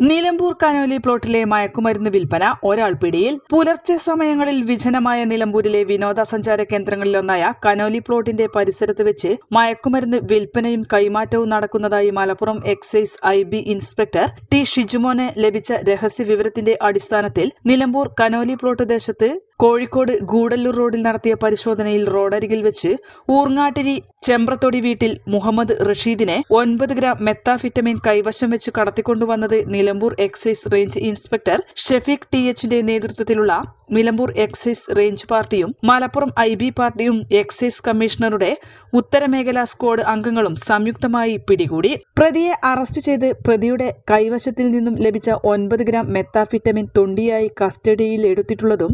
Nilambur Conolly പ്ലോട്ടിലെ മയക്കുമരുന്ന് വിൽപ്പന ഒരാൾ പിടിയിൽ. പുലർച്ചെ സമയങ്ങളിൽ വിജനമായ നിലമ്പൂരിലെ വിനോദസഞ്ചാര കേന്ദ്രങ്ങളിലൊന്നായ കനോലി പ്ലോട്ടിന്റെ പരിസരത്ത് വെച്ച് മയക്കുമരുന്ന് വിൽപ്പനയും കൈമാറ്റവും നടക്കുന്നതായി Malappuram excise I B inspector T Shijumon ലഭിച്ച രഹസ്യ വിവരത്തിന്റെ അടിസ്ഥാനത്തിൽ നിലമ്പൂർ കനോലി പ്ലോട്ട് ദേശത്ത് കോഴിക്കോട് ഗൂഡല്ലൂർ റോഡിൽ നടത്തിയ പരിശോധനയിൽ റോഡരികിൽ വെച്ച് ഊർങ്ങാട്ടിരി ചെമ്പ്രത്തൊടി വീട്ടിൽ മുഹമ്മദ് റഷീദിനെ ഒൻപത് ഗ്രാം മെത്താഫിറ്റമിൻ കൈവശം വെച്ച് കടത്തിക്കൊണ്ടുവന്നത് Nilambur excise range inspector Shefeek T എച്ചിന്റെ നേതൃത്വത്തിലുള്ള നിലമ്പൂർ എക്സൈസ് റേഞ്ച് പാർട്ടിയും മലപ്പുറം ഐ ബി പാർട്ടിയും എക്സൈസ് കമ്മീഷണറുടെ ഉത്തരമേഖലാ സ്ക്വാഡ് അംഗങ്ങളും സംയുക്തമായി പിടികൂടി. പ്രതിയെ അറസ്റ്റ് ചെയ്ത് പ്രതിയുടെ കൈവശത്തിൽ നിന്നും ലഭിച്ച ഒൻപത് ഗ്രാം മെത്താഫിറ്റമിൻ തൊണ്ടിയായി കസ്റ്റഡിയിൽ എടുത്തിട്ടുള്ളതും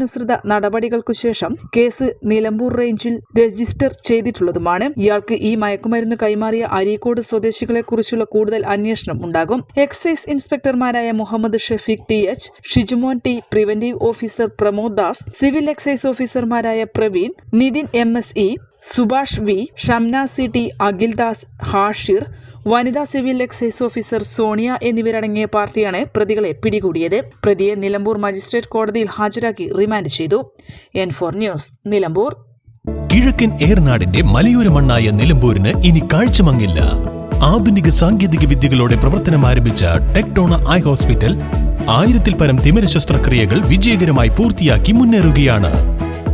നിയമാനുസൃത നടപടികൾക്കു ശേഷം കേസ് നിലമ്പൂർ റേഞ്ചിൽ രജിസ്റ്റർ ചെയ്തിട്ടുള്ളതുമാണ്. ഇയാൾക്ക് ഈ മയക്കുമരുന്ന് കൈമാറിയ അരീക്കോട് സ്വദേശികളെ കുറിച്ചുള്ള കൂടുതൽ അന്വേഷണം ഉണ്ടാകും. Excise ഇൻസ്പെക്ടർമാരായ Muhammad Shefeek T H Shijumon T preventive officer Pramod Das civil excise ഓഫീസർമാരായ Praveen Nithin M S E Subhash V Shamna C T Akhildas Hashir വനിതാ സിവിൽ എക്സൈസ് ഓഫീസർ സോണിയ എന്നിവരടങ്ങിയ പാർട്ടിയാണ് പ്രതികളെ പിടികൂടിയത്. പ്രതിയെ നിലമ്പൂർ മജിസ്ട്രേറ്റ് കോടതിയിൽ ഹാജരാക്കി റിമാൻഡ് ചെയ്തു. N four news Nilambur. കിഴക്കൻ ഏർനാടിന്റെ മലയോര മണ്ണായ നിലമ്പൂരിന് ഇനി കാഴ്ചമങ്ങില്ല. ആധുനിക സാങ്കേതിക വിദ്യകളോടെ പ്രവർത്തനം ആരംഭിച്ച ടെക്ടോണ ഐ ഹോസ്പിറ്റൽ ആയിരത്തിൽ പരം തിമിര ശസ്ത്രക്രിയകൾ വിജയകരമായി പൂർത്തിയാക്കി മുന്നേറുകയാണ്.